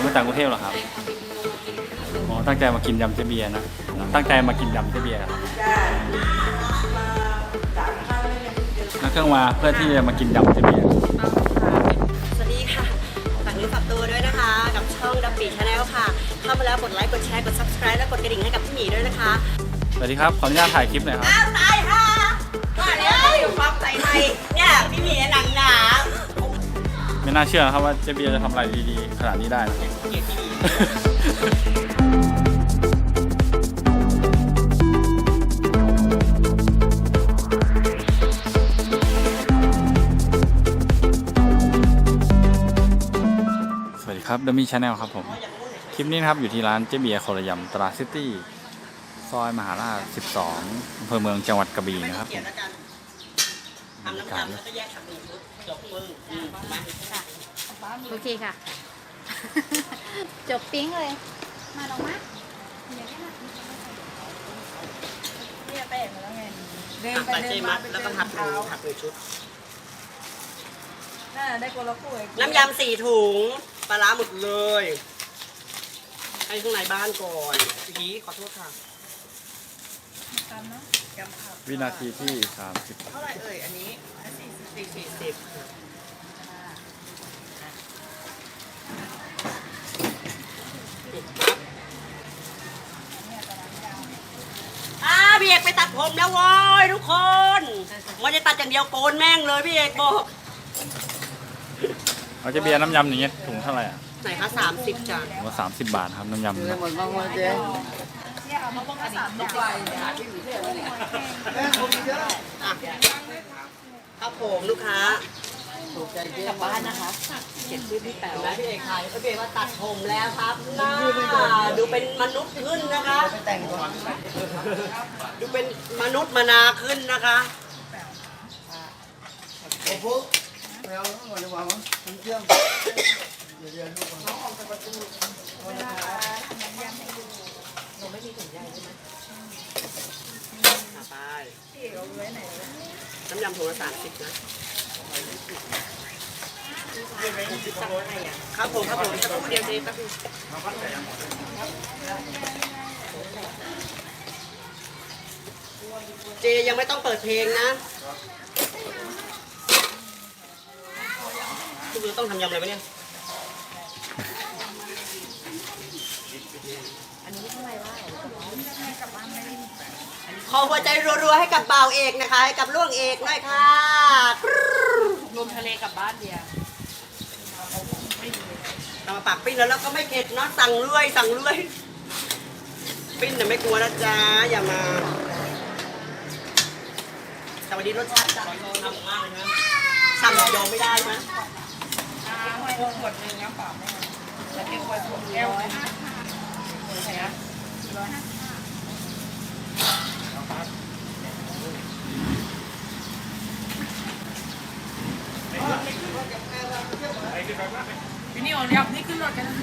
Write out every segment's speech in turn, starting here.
เรามาจากกรุงเทพเหรอครับอ๋อตั้งใจมากินยำเจเบียร์นะตั้งใจมากินยำเจเบียร์ครับนั่งเครื่องมาเพื่อที่จะมากินยำเจเบียร์สวัสดีค่ะฝากเนื้อฝากตัวด้วยนะคะ กับช่องดับปีชาแนลค่ะ เข้ามาแล้วกดไลค์กดแชร์กด subscribe และกดกระดิ่งให้กับพี่หมีด้วยนะคะ สวัสดีครับขออนุญาตถ่ายคลิปหน่อยครับอ้าวตายค่ะมาแล้วอยู่ความใส่ไทยเนี่ยพี่หมีหนังหนาไม่น่าเชื่อนะครับว่าเจเบียร์จะทำอะไรดีๆ ขนาดนี้ได้นะ เกลียดพี่หมีสวัสดีครับดัมมี่ชาแนลครับผม คลิปนี้นะครับอยู่ที่ร้านเจเบียร์โคระยำตลาดซิตี้ ซอยมหาราช 12อำเภอเมืองจังหวัดกระบี่นะครับเกลียดแล้วกันทำน้ำยำแล้วก็แยกขับหนึ่งปุ๊บจบมึงอืมมาโอเคค่ะ จบปิ๊งเลย มาลงมาอย่างนี้นะเนี่ยแป้งมาแล้วไงเดินไปเดินมาแล้วก็นหักหเท้านึ่งหักหนึ่งชุดน่าได้คนละคู่ไอ้น้ำยำสี่ถุงปลาร้าหมดเลย ให้ข้างในบ้านก่อนพีขอโทษค่ะวินาทีที่30เท่าไหร่เอ่ยอันนี้สี่สิบ สี่สิบอ่า พี่เอกไปตัดผมแล้วโว้ยทุกคนมันจะตัดอย่างเดียวโกนแม่งเลยพี่เอกบอกเอาเจเบียร์น้ำยำอย่างเงี้ยถุงเท่าไหร่อะไหนคะสามสิบจ้ะถุงละ30บาทครับน้ำยำนะเนี่ยเอามาพวกกระสา มลูกใบเนี่ยอะครับผมลูกค้ากลับบ้านนะคะ เขียนชื่อพี่แป๋วนะพี่เอกขายพี่เอกว่าตัดผมแล้วครับหน้าดูเป็นมนุษย์ขึ้นนะคะแต่งก่อนดูเป็นมนุษย์มนาขึ้นนะคะอะไปน้ำยำถุงละสามสิบนะ ครับผมครับผมสักครู่เดียวเจ๊แป๊บนึงเจยังไม่ต้องเปิดเพลงนะทุกคนต้องทำยำอะไรไหมเนี่ย ขอหัวใจรัวๆให้กับบ่าวเอกนะคะ ให้กับล่วงเอกหน่อยค่ะ มทะเลกลับบ้านเดียวเรามาปักปิ้นแล้วเราก็ไม่เข็ดเนาะสั่งเรื่อยสั่งเรื่อยปิ้นแต่ะไม่กลัวนะจ๊ะอย่ามาแต่วันนี้รสชาติจัดทำมากเลยนะสั่งยอมไม่ได้นะน้ำให้ขวดหนึ่งน้ำเปล่าไม่เอาแล้วเก็บไว้ขวดแก้วไว้นะใช่ไหมร้อยห้า พี่นี่อ่อนยับนี่ขึ้นรถกันนะ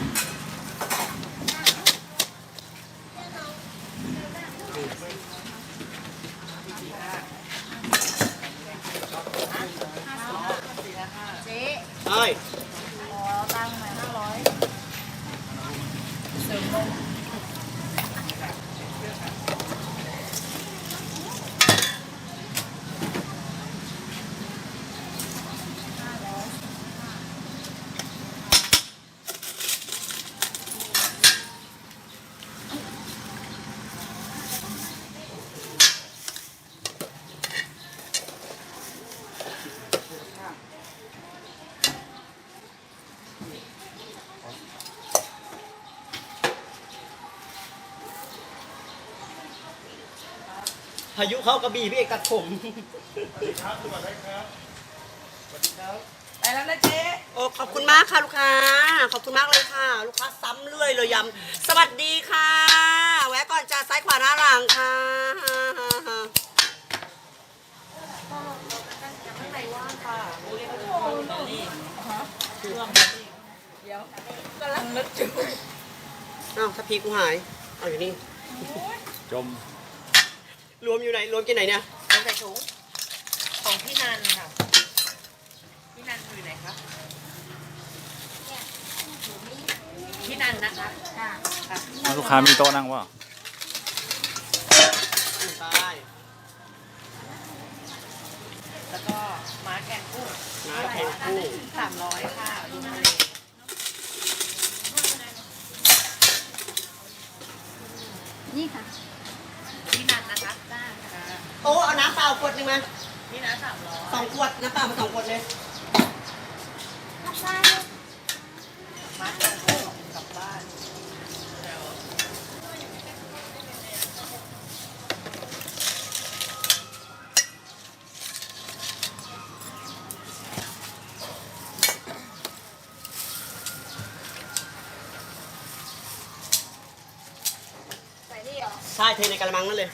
เจ๊ เฮ้ย ขอตังค์หน่อยห้าร้อยเสริมลง พายุเข้ากระบี่พี่เอกตัดผมไปแล้วนะเจ๊โอ้ขอบคุณมากค่ะลูกค้า ขอบคุณมากเลยค่ะ ลูกค้าซ้ำเรื่อยเลยยำสวัสดีค่ะ แวะก่อนจ้าซ้ายขวาหน้าหลังค่ะเดี๋ยวกำลังนึกถึงอ้าวถ้าพีกูหาย เอาอยู่นี่จม รวมอยู่ไหนรวมกี่ไหนเนี่ยเอาใส่ถุงของพี่นันค่ะ พี่นันอยู่ไหนคะพี่นันนะคะค่ะแล้วลูกค้ามีโต๊ะนั่งเปล่าใช่แล้วก็ม้าแกงกุ้งน้าแข็งคู่สามร้อยค่ะดูทะเลนี่ค่ะ พี่นันนะคะ ได้ค่ะ โต๊ะเอาน้ำเปล่าขวดหนึ่งมาพี่นันสามร้อยสองขวดน้ำเปล่ามาสองขวดเลยม้าแกงกุ้งกลับบ้านใส่นี่เหรอใช่เทในกระมังนั่นเลย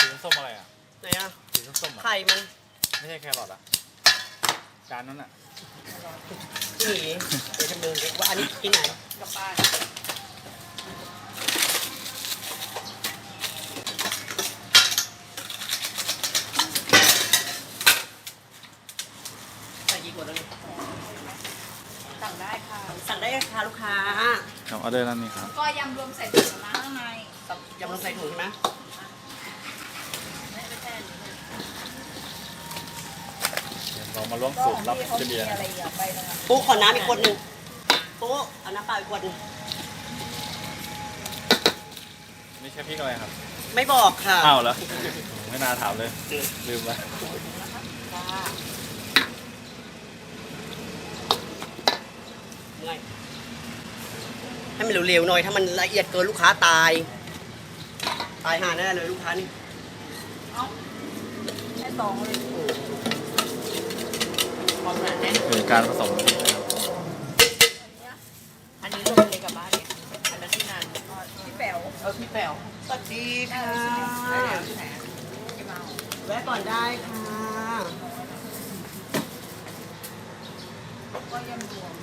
สีส้มอะไรอะ ไหนอะ สีส้มๆอะ ไข่มัน ไม่ใช่แครอทอะ จานนั้นอะ พี่หมีเดี๋ยวจะ ดูว่าอันนี้กินไหนกลับบ้านใส่กี่ขวดแล้วเนี่ยสั่งได้ค่ะ สั่งได้ค่ะลูกค้าครับออเดอร์นั่นนี่ครับ ก็ยำรวมใส่ถุงนะข้างในยำลงใส่ถุงใช่ไหมเดี๋ยวเรามาล้วงสูตรลับเจเบียร์นะปุ๊ขอน้ำอีกขวดหนึ่ง ปุ๊เอาน้ำเปล่าอีกขวดหนึ่งนี่ใช่พริกอะไรครับไม่บอกค่ะอ้าวแล้วไม่น่าถามเลย ลืมไปเมื่อยให้มันเร็วๆหน่อย ถ้ามันละเอียดเกินลูกค้าตาย ตายห่าแน่เลยลูกค้านี่แค่สองเลยความหนาแน่น คือการผสมพริกนะครับ อันนี้รวมเลยกลับบ้านเนี่ยอันนั้นพี่นันพี่แป๋วเออพี่ แป๋วสวัสดีค่ะแวะก่อนได้ค่ะก็ยังรวม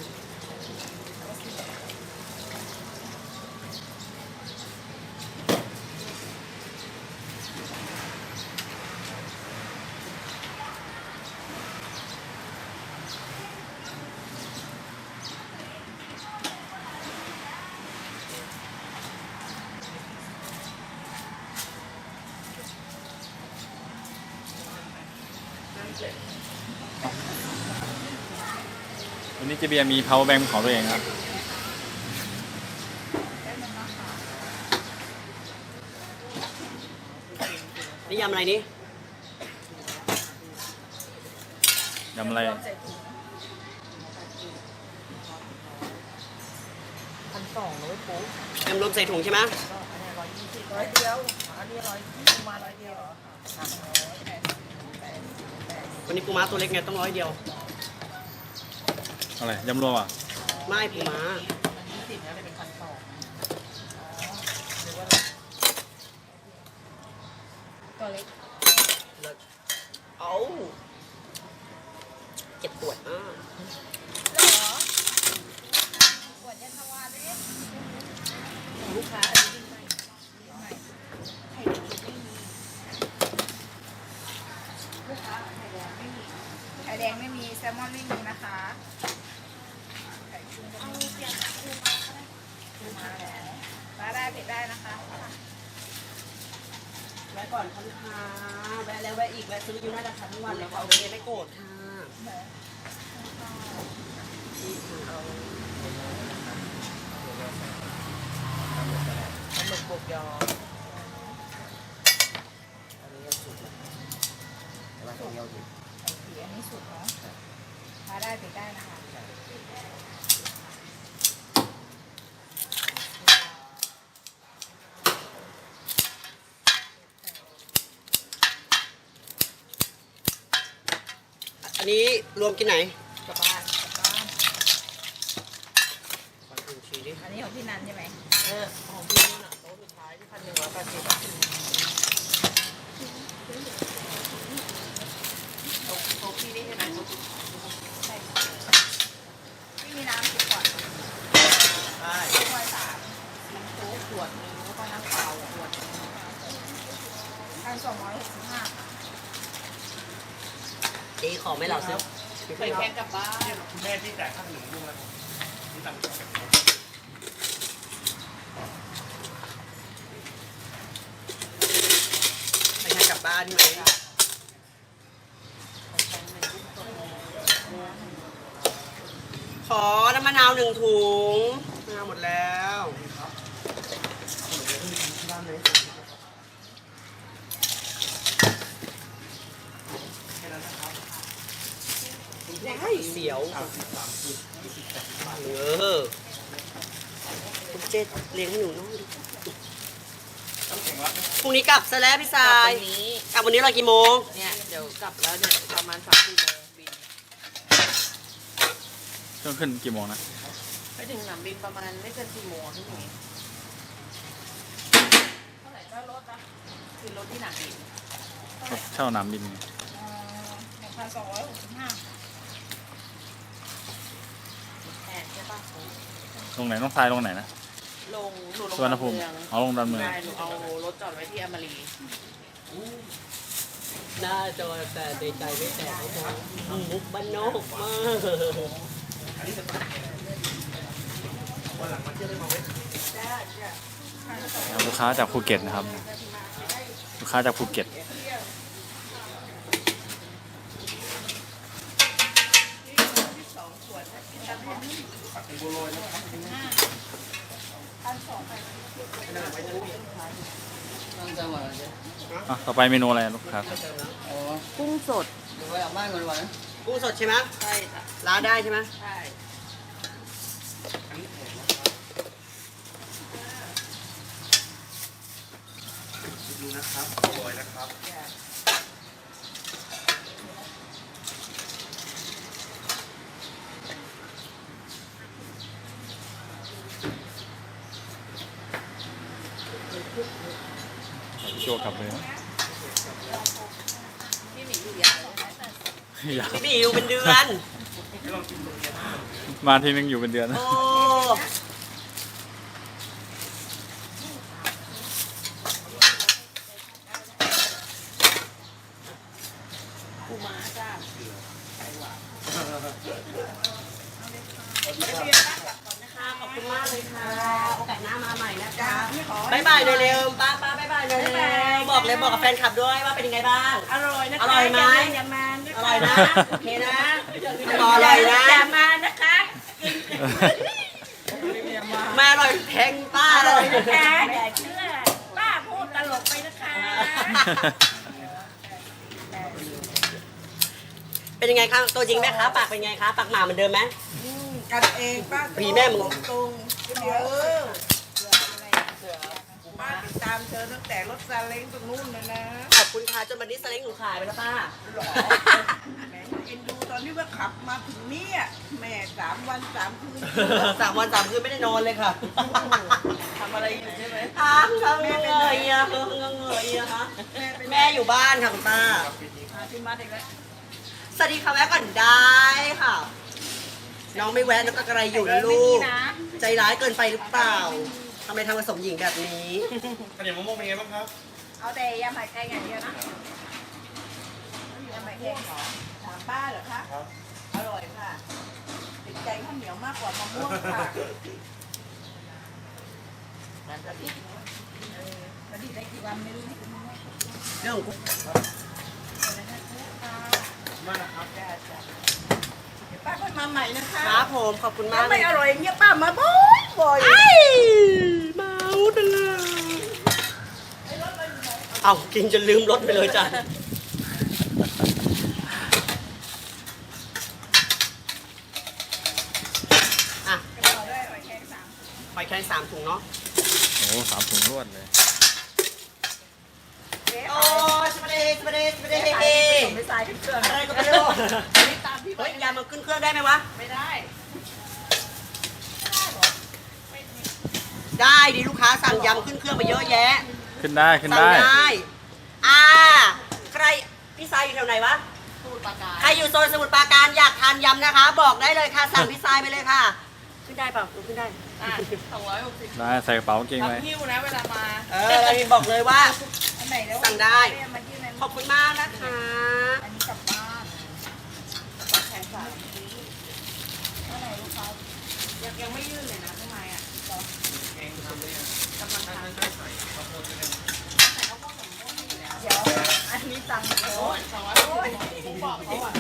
วันนี้ เจเบียร์มี power bank ของตัวเองครับ นี่ยำอะไรนี่ยำอะไร พันสองร้อยปุ๊บยำรวมใส่ถุงใช่ไหมอันนี้ร้อยยี่สิบร้อยเดียวอันนี้ร้อยยี่สิบมาร้อยเดียวเหรอสามร้อยแปดสิบแปดสิบแปดสิบวันนี้ปูม้าตัวเล็กไงต้องร้อยเดียว อะไรยำรวมอะไม่ปูม้ายี่สิบนะเลยเป็นพันสองหรือว่าตัวเล็ก เอาเจ็บปวดมาก เหรอขวดยันทวาเลย ของลูกค้าอันนี้ยิ่งไม่ไข่แดงไม่มี ลูกค้าไข่แดงไม่มีไข่แดงไม่มีแซลมอนไม่มีนะคะไข่กุ้งก็ไม่มีปู มาได้ผิดได้นะคะแวะก่อนค่ะลูกค้าแวะแล้วแวะอีกแวะซื้ออยู่หน้าตลาทั้งวันเลยค่ะโอเคไม่โกรธค่ะนี่ค่ะเอาปลาหมึกบวกยออันนี้ก็สุดแล้วแต่ว่าต้องเยอะอยู่สีอันนี้สุดเนาะมาได้ผิดได้นะคะ อันนี้รวมกินไหนกลับบ้านกลับบ้านขอดูชีดิอันนี้ของพี่นันใช่ไหมเออของพี่นู่นน่ะโต๊ะสุดท้ายที่พันหนึ่งร้อยแปดสิบอะโต๊ะพี่นี่ใช่ไหมใช่ไม่มีน้ำสิบขวดใช่ถ้วยสามน้ำโต๊ะขวดนึงแล้วก็น้ำเปล่าขวดนึงพันสองร้อยหกสิบห้าค่ะ เจ๊ขอไหม่เราซื้อใส่แค่กลับบ้านคุณแม่ที่จ่ายค่าขนมลูกแล้วที่ตังค์ไปให้กลับบ้านไหมขอน้ำมะนาวหนึ่งถุงมะนาวหมดแล้ว ได้เสียวเออคุณเจเลี้ยงให้หนูน้องดิพรุ่งนี้กลับซะแล้วพี่กลัสาบยวันนี้กลับวันนี้เรากี่โมง เนี่ยเดี๋ยวกลับแล้วเนี่ยประมาณสามสี่โมงบินเครื่องขึ้นกี่โมงนะไปถึงสนามบินประมาณไม่เกินสี่โมงที่นี่เท่าไหร่ก็รถนะคือรถที่หนักบินเช่าน้ำบินไงหนึ่งพันสองร้อยหกสิบห้า แอนใช่ปะ ลงไหนต้องทรายลงไหนนะลงหนูลงสุวรรณภูมิดอนเองเอาลงดอนเมือง ได้หนูเอารถจอดไว้ที่อมรีหน้าจอแต่ในใจไม่แตกมุกบ้านนอกมากลูกค้าจากภูเก็ตนะครับ ลูกค้าจากภูเก็ต อะต่อไปเมนูอะไรลูกค้ากุ้งสดกุ้งสดใช่ไหมใช่ค่ะร้านได้ใช่ไหมใช่ดูนะครับสวยนะครับ พี่โจกลับเลยนะพี่หมีอยู่ยาวอยากพี่บีอยู่เป็นเดือน มาทีนึงอยู่เป็นเดือนนะโอ้ ปูม้าจ้า ค่ะขอบคุณมากเลยค่ะ โอกาสหน้ามาใหม่นะคะบายบายเร็วๆป้าป้าบายบายเร็วๆบอกเลยบอกกับแฟนคลับด้วยว่าเป็นยังไงบ้าง อร่อยนะคะ อร่อยไหม อย่ามานะ อร่อยนะโอเคนะอร่อยนะอย่ามานะคะไม่อร่อยแพงป้าเลยนะคะอย่าเชื่อป้าพูดตลกไปนะคะ เป็นยังไงคะตัวจริงแม่ค้าปากเป็นไงคะปากหมาเหมือนเดิมไหมกันเองป้าผีแม่มึง ตรงเดี๋ยว ป้าติดตามเธอตั้งแต่รถซาเล้งตรงนู้นเลยนะขอบคุณค่ะจนวันนี้สเล้งหนูขายไปแล้วป้าแหมเอ็นดูตอนที่ว่าขับมาถึงเนี่ยแหม่สามวันสามคืนสามวันสามคืนไม่ได้นอนเลยค่ะทำอะไรอยู่ใช่ไหมอ้างเงยเงยอะเงยเงยอะฮะแม่อยู่บ้านค่ะคุณป้าอะที่มาเด็กแล้วสวัสดีค่ะแวะก่อนได้ค่ะ น้องไม่แวะน้องก็กระไรอยู่นะลูก ใจร้ายเกินไปหรือเปล่า ทำไมทำกับสมหญิงแบบนี้ ข้าวเหนียวมะม่วงเป็นไงบ้างครับเอาแต่ยำไข่แกงอย่างเดียวนะยำไข่แกงเหรอถามป้าเหรอคะ ครับอร่อยค่ะ ติดใจข้าวเหนียวมากกว่ามะม่วงค่ะแล้วดีได้กี่วันไม่รู้นี่เรื่องของกูมากนะครับจ้าจ้าเดี๋ยวป้าก็มาใหม่นะคะครับผมขอบคุณมากถ้าเลไม่ยอร่อยอย่างเงี้ยป้ามาบ่อยบ่อยไอ้เมาตลอดเอากินจนลืมรถไปเลยจ้ะอะต่อด้วยหอยแครงสามหอยแครงสามถุงเนาะ โอ้โหสามถุงรวดเลยเจ๊โอ้ยสวัสดีสวัสดีสวัสดีไม่เฮ้ไม่ใส่เครื่องอะไรก็ไม่รู้นี่ตามพี่เฮ้ยยามันขึ้นเครื่องได้ไหมวะ ไม่ได้ ได้ดิลูกค้าสั่งยำขึ้นเครื่องไปเยอะแยะ ขึ้นได้ขึ้นสั่งได้อ่าใครพี่ไซอยู่แถวไหนวะ สูตรปากกาใครอยู่โซนสมุทรปราการอยากทานยำนะคะ บอกได้เลยค่ะสั่งพี่ไซไปเลยค่ะ ขึ้นได้เปล่าขึ้นได้สองร้อยหกสิบได้ใส่กระเป๋ากางเกงไหมหิ้วนะเวลามาเออเราบอกเลยว่าสั่งได้ขอบคุณมากนะคะ อันนี้กลับบ้านแขนสายอันไรลูกค้ายังยังไม่ยื่นเลยนะ ข้างในอะรอเองทำได้ยังกำลังทำใส่ข้าวโพดด้วยนะเดี๋ยวอันนี้ตังค์โอ้ยสองร้อยโอ้ยผมบอกเขาอะ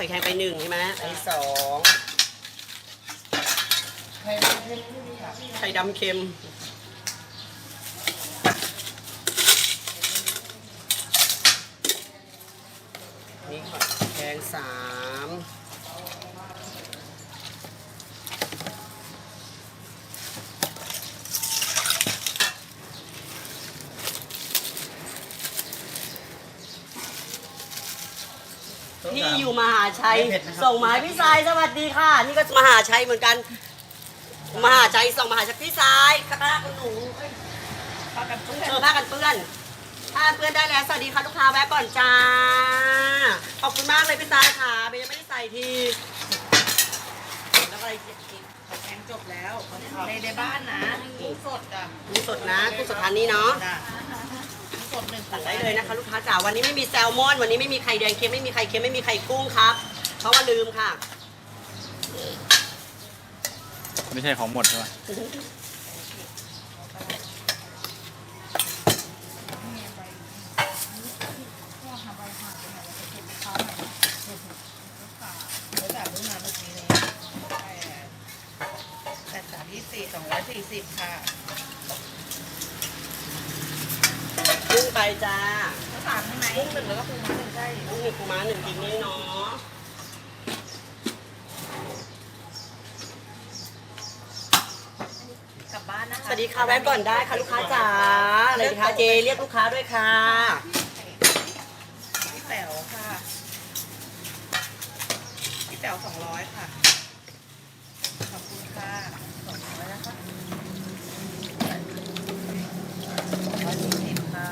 หอยแครงไปหนึ่งใช่ไหมไปสองไข่ดำเค็ม นี่หอยแครงสามที่ อยู่มหาชัย ส่งมาให้พี่สายสวัสดีค่ะ นี่ก็มหาชัยเหมือนกัน มหาชัยส่งมาหาชัยพี่สายข้างหน้าคุณหนูเอ้ยพากันเพื่อนเจอผ้ากันเปื้อนผ้ากันเปื้อนได้แล้วสวัสดีค่ะลูกค้าแวะก่อนจ้า ขอบคุณมากเลยพี่สายค่ะเบย์ยังไม่ได้ใส่ทีแล้วอะไรอีกเขาแข่งจบแล้วในในบ้านนะกุ้งสดอะกุ้งสดนะกุ้งสดทานนี้เนาะจ้ะกุ้ง สั่งตัดได้เลยนะคะ ลูกค้าจ๋าวันนี้ไม่มีแซลมอน วันนี้ไม่มีไข่แดงเค็มไม่มีไข่เค็มไม่มีไข่กุ้งครับ เพราะว่าลืมค่ะ ไม่ใช่ของหมดใช่ไหม เดี๋ยวจ่ายเพิ่งมาเมื่อกี้นี้แปดสามยี่สี่สองร้อยสี่สิบค่ะ กุ้ง ไปจ้าข้าวสามใช่ไหมกุ้งหนึ่งแล้วก็ปูม้าหนึ่งใช่กุ้งหนึ่งปูม้าหนึ่งกินนี่เนาะกลับบ้านนะคะ สวัสดีค่ะแวะก่อนได้ค่ะลูกค้าจ๋าอะไรดีคะเจเรียกลูกค้าด้วยค่ะ พี่แป๋วค่ะพี่แป๋วสองร้อยค่ะ ขอบคุณค่ะสองร้อยนะคะร้อยสี่สิบค่ะ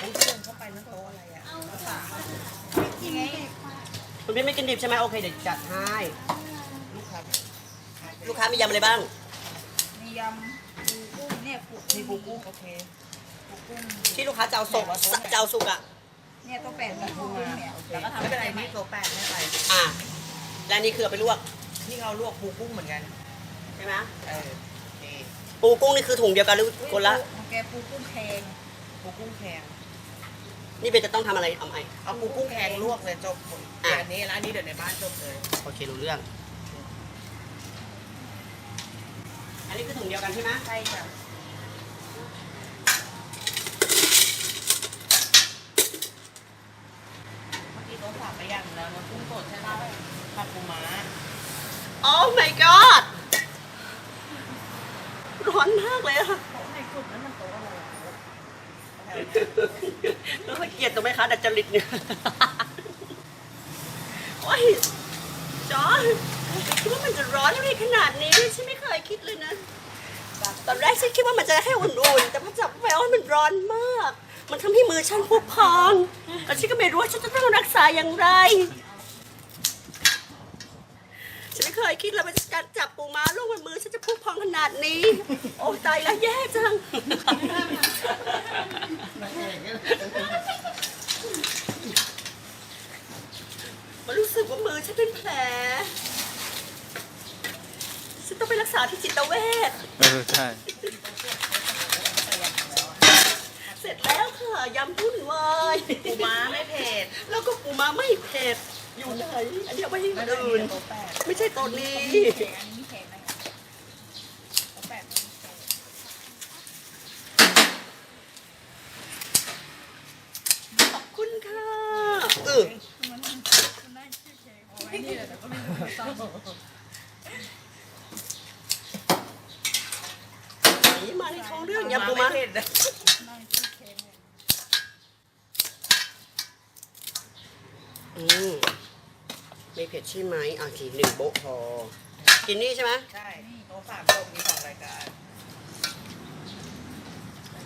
อุ๊ยเดินเข้าไปนั่นโต๊ะอะไรอะข้าวสารยังไง คุณพี่ไม่กินดิบใช่ไหมโอเคเดี๋ยวจัดให้ลูกค้าลูกค้ามียำอะไรบ้าง มียำปูกุ้งเนี่ยปูมีปูกุ้งโอเคปูกุ้งที่ลูกค้าจะเอาสุกจะเอาสุกอะเนี่ยต้องแปดกับปูกุ้งเนี่ยแล้วก็ทำไม่เป็นไรนี่โต๊ะแปดไม่เป็นไรอะและนี่คือเอาไปลวกนี่เราลวกปูกุ้งเหมือนกันใช่ไหมเออโอเคปูกุ้งนี่คือถุงเดียวกันหรือคนละของแกปูกุ้งแพงปูกุ้งแข็ง นี่เบนจะต้องทำอะไรเอาไหมเอาปูกุ้งแข็งลวกเลยจบหมดอะอันนี้แล้วอันนี้เดี๋ยวในบ้านจบเลย โอเครู้เรื่อง อันนี้คือถุงเดียวกันใช่ไหมใช่จ้ะเมื่อกี้โต๊ะฝากไปอย่างแล้วนะกุ้งสดใช่ไหมผัดปูม้าโอ้ my god ร้อนมากเลยอะโต๊ะในกลุ่มนั้นมันโต๊ะอะไรอะแล้ว ก็เกลียดตรงไหมคะดัดจริตเนี่ยโอ้ยจอนคิดว่ามันจะร้อนอะไรขนาดนี้ฉันไม่เคยคิดเลยนะตอนแรกฉันคิดว่ามันจะแค่อุ่นๆแต่พอจับแววมันร้อนมาก มันทำให้มือฉันพุพองแล้วฉันก็ไม่รู้ว่าฉันจะต้องรักษาอย่างไรฉันไม่เคยคิดเลยว่าการจับปูม้าลูกบนมือฉันจะพุพองขนาดนี้ โอ้ตายแล้วแย่จัง มันรู้สึกว่ามือฉันเป็นแผล ฉันต้องไปรัก ษาที่จิตเวชเออใช่ เสร็จแล้วค่ะยำพุ่นวายปูม้าไม่เผ็ด แล้วก็ปูม้าไม่เผ็ด อยู่ไหน อันนี้เอาไว้ให้คนอื่นโต๊ะแปดไม่ใช่ตัวนี้อันนี้แพงไหมของแปดขอบคุณค่ะ เออมันมันได้ชื่อแพงเอาไว้นี่แหละแต่ก็ไม่รู้ต้อง หนีมา ในท้องเรื่องยำปูม้าไเผ็ดนะได้ชื่อแพงเลยอืมไม่เผ็ดใช่ไหมอะขีหนึ่งโบ๊ะพอ กินนี่ใช่ไหมใช่โต๊ะสามโต๊ะมีสองรายการ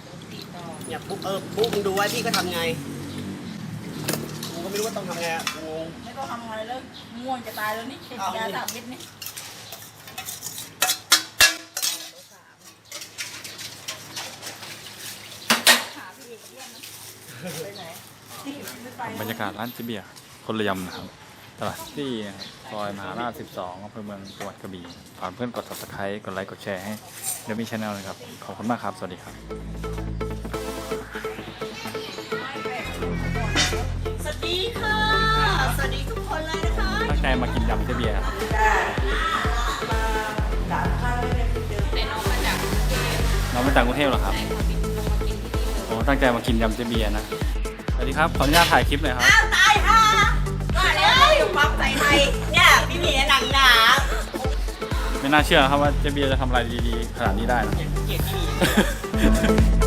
โต๊ะสี่ต่อเนี่ยปุ๊บเออปุ๊บมึงดูไว้พี่ก็ทำไงกูก็ไม่รู้ว่าต้องทำไงอะงงไม่ต้องทำอะไรแล้วง่วงจะตายแล้วนี่ติดยาสามเม็ดนี่ขาพี่เอกเยี่ยมนะ ไปไหน ไม่ไป บรรยากาศร้านเจเบียร์คนละยำนะครับ ตลาดซิตี้นะครับซอยมหาราช 12อำเภอเมืองจังหวัดกระบี่ฝากเพื่อนกด subscribe กดไลค์ กดแชร์ให้เดมี่ชาแนลนะครับ ขอบคุณมากครับ สวัสดีครับสวัสดีค่ะ สวัสดีทุกคนเลยนะคะตั้งใจมากินยำเจเบียร์ครับด่าข้าวไม่ได้เจอเรามาจากกรุงเทพเหรอครับโอ้ ตั้งใจมากินยำเจเบียร์นะ สวัสดีครับ ขออนุญาตถ่ายคลิปเลยครับ อ้าวตายค่ะมาแล้วอยู่ปั๊มสายไทยเนี่ยพี่หมีหนังหนาไม่น่าเชื่อครับว่าเจเบียร์จะทำอะไรดีๆ ขนาดนี้ได้นะ เกลียดพี่หมี